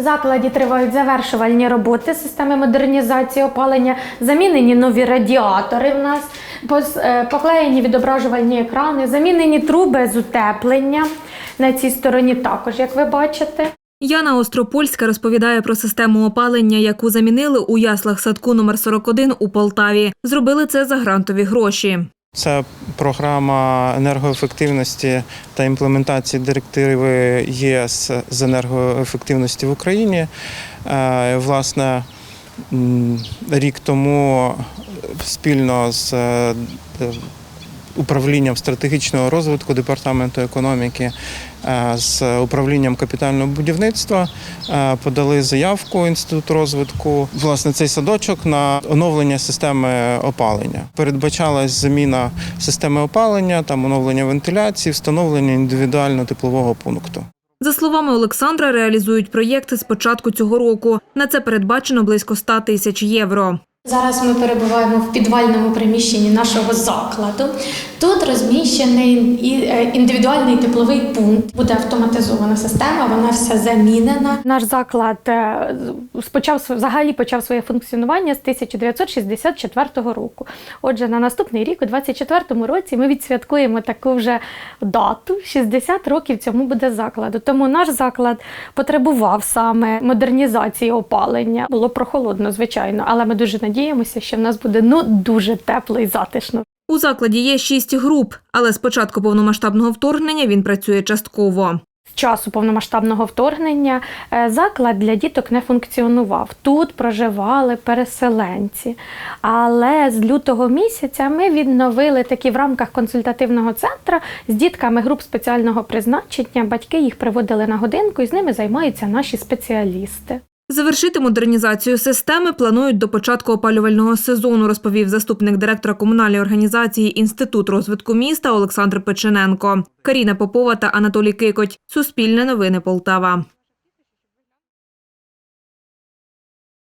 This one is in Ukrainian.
Закладі тривають завершувальні роботи системи модернізації опалення, замінені нові радіатори в нас, е, поклеєні відображувальні екрани, замінені труби з утеплення на цій стороні також, як ви бачите. Яна Остропольська розповідає про систему опалення, яку замінили у яслах садку номер 41 у Полтаві. Зробили це за грантові гроші. Це програма енергоефективності та імплементації директиви єС з енергоефективності в Україні. Е, Власне, рік тому спільно з е, управлінням стратегічного розвитку департаменту економіки е, з управлінням капітального будівництва е, подали заявку інституту розвитку. Власне, цей садочок на оновлення системи опалення. Передбачалась заміна системи опалення, там оновлення вентиляції, встановлення індивідуального теплового пункту. За словами Олександра, реалізують проєкти з початку цього року. На це передбачено близько 100 тисяч євро. Зараз ми перебуваємо в підвальному приміщенні нашого закладу. Тут розміщений е, індивідуальний тепловий пункт. Буде автоматизована система, вона вся замінена. Наш заклад е, спочав взагалі почав своє функціонування з 1964 року. Отже, на наступний рік, у 2024 році, ми відсвяткуємо таку вже дату. 60 років цьому буде закладу. Тому наш заклад потребував саме модернізації опалення. Було прохолодно, звичайно, але ми дуже надіємося, що в нас буде ну дуже тепло і затишно. У закладі є шість груп, але з початку повномасштабного вторгнення він працює частково. З часу повномасштабного вторгнення е, заклад для діток не функціонував. Тут проживали переселенці. Але з лютого місяця ми відновили такі в рамках консультативного центру з дітками груп спеціального призначення. Батьки їх приводили на годинку і з ними займаються наші спеціалісти. Завершити модернізацію системи планують до початку опалювального сезону, розповів заступник директора комунальної організації Інститут розвитку міста Олександр Печененко. Каріна Попова та Анатолій Кикоть. Суспільне новини Полтава.